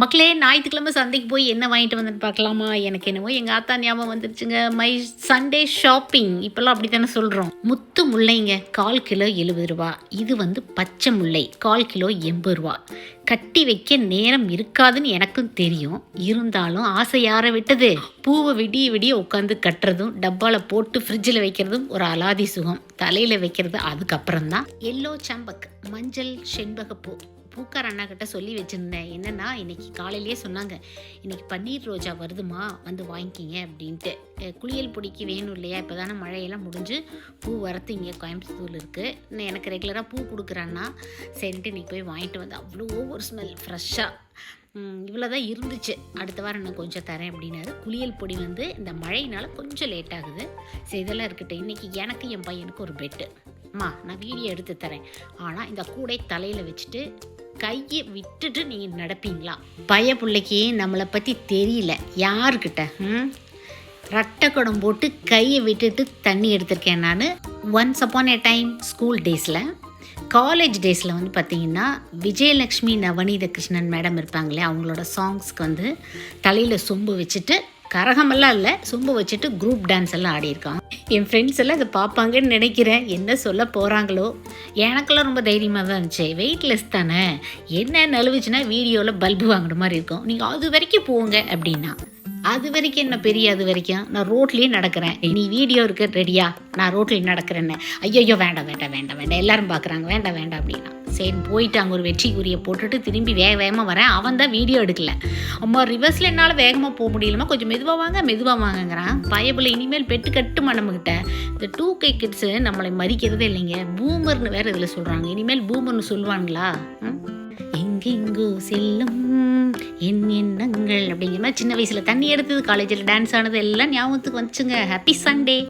மக்களே ஞாயிற்றுக்கிழமை சந்தைக்கு போய் என்ன வாங்கிட்டு வந்துட்டு பார்க்கலாமா? எனக்கு என்னவோ எங்கள் ஆத்தா ஞாபகம் வந்துருச்சுங்க. மை சண்டே ஷாப்பிங் இப்போல்லாம் அப்படி தானே சொல்கிறோம் முத்து முல்லைங்க கால் கிலோ எழுபது ரூபா. இது வந்து பச்சை முல்லை கால் கிலோ எண்பது ரூபா. கட்டி வைக்க நேரம் இருக்காதுன்னு எனக்கும் தெரியும். இருந்தாலும் ஆசை யாரை விட்டது? பூவை விடிய விடிய உட்காந்து கட்டுறதும் டப்பாவில் போட்டு ஃப்ரிட்ஜில் வைக்கிறதும் ஒரு அலாதி சுகம். தலையில் வைக்கிறது அதுக்கப்புறம் தான் எல்லோ சம்பக்கு. மஞ்சள் செண்பகப்பூ பூக்கார அண்ணா கிட்ட சொல்லி வச்சுருந்தேன். என்னன்னா இன்றைக்கி காலையிலேயே சொன்னாங்க இன்றைக்கி பன்னீர் ரோஜா வருதுமா வந்து வாங்கிக்கிங்க அப்படின்ட்டு. குளியல் பொடிக்கு வேணும் இல்லையா இப்போ தானே மழையெல்லாம் முடிஞ்சு பூ வரத்து இங்கே கோயம்புத்தூர் இருக்குது எனக்கு ரெகுலராக பூ கொடுக்குறான்னா சரின்ட்டு நீ போய் வாங்கிட்டு வந்து அவ்வளோ ஒரு ஸ்மெல் ஃப்ரெஷ்ஷாக இவ்வளோ தான் இருந்துச்சு. அடுத்த வாரம் நான் கொஞ்சம் தரேன் அப்படின்னாரு. குளியல் பொடி வந்து இந்த மழையினால் கொஞ்சம் லேட் ஆகுது. சரி இதெல்லாம் இருக்கட்டும். இன்றைக்கி எனக்கு என் பையனுக்கு ஒரு பெட்டு அம்மா நான் வீடியோ எடுத்து தரேன். ஆனால் இந்த கூடை தலையில் வச்சுட்டு கையை விட்டுட்டு நீங்கள் நடப்பீங்களா? பய பிள்ளைக்கு நம்மளை பற்றி தெரியல. யாருக்கிட்ட? ம்? ரட்டக்குடம் போட்டு கையை விட்டுட்டு தண்ணி எடுத்திருக்கேன் நான். Once upon a time school டேஸில் காலேஜ் டேஸில் வந்து பார்த்தீங்கன்னா விஜயலக்ஷ்மி நவநீத கிருஷ்ணன் மேடம் இருப்பாங்களே அவங்களோட சாங்ஸ்க்கு வந்து தலையில் சொம்பு வச்சுட்டு கரகமெல்லாம் இல்லை சொம்பு வச்சுட்டு குரூப் டான்ஸ் எல்லாம் ஆடியிருக்காங்க. என் ஃப்ரெண்ட்ஸ் எல்லாம் இதை பார்ப்பாங்கன்னு நினைக்கிறேன். என்ன சொல்ல போகிறாங்களோ எனக்கெல்லாம் ரொம்ப தைரியமாக தான் இருந்துச்சு. வெயிட்லெஸ் தானே? என்ன நழுவுச்சுன்னா வீடியோவில் பல்பு வாங்குற மாதிரி இருக்கும். நீங்கள் அது வரைக்கும் போங்க அப்படின்னா. அது வரைக்கும் என்ன பெரிய அது வரைக்கும்? நான் ரோட்லேயே நடக்கிறேன். நீ வீடியோ இருக்கு ரெடியா? நான் ரோட்லேயே நடக்கிறேன்னு. ஐயோ வேண்டாம் வேண்டாம் வேண்டாம் வேண்டாம். எல்லாரும் பார்க்குறாங்க வேண்டாம் வேண்டாம் அப்படின்னா. சரி போயிட்டு அங்கே ஒரு வெற்றி குறியை போட்டுட்டு திரும்பி வேக வேகமாக வரேன். அவன் தான் வீடியோ எடுக்கல. அம்மா ரிவர்ஸில் என்னால் வேகமாக போக முடியலமா கொஞ்சம் மெதுவாக வாங்க மெதுவாக வாங்கங்கிறான். பயபில் இனிமேல் பெட்டு கட்டுமா நம்மக்கிட்ட இந்த டூ கே கிட்ஸு நம்மளை மதிக்கிறதே இல்லைங்க. பூமர்னு வேறு இதில் சொல்கிறாங்க இனிமேல் பூமர்னு சொல்லுவாங்களா? எங்கெங்கோ செல்லும் என் எண்ணங்கள் அப்படிங்கிற மாதிரி சின்ன வயசில் தண்ணி எடுத்தது காலேஜில் டான்ஸ் ஆனது எல்லாம் ஞாபகத்துக்கு வந்துச்சுங்க. Happy Sunday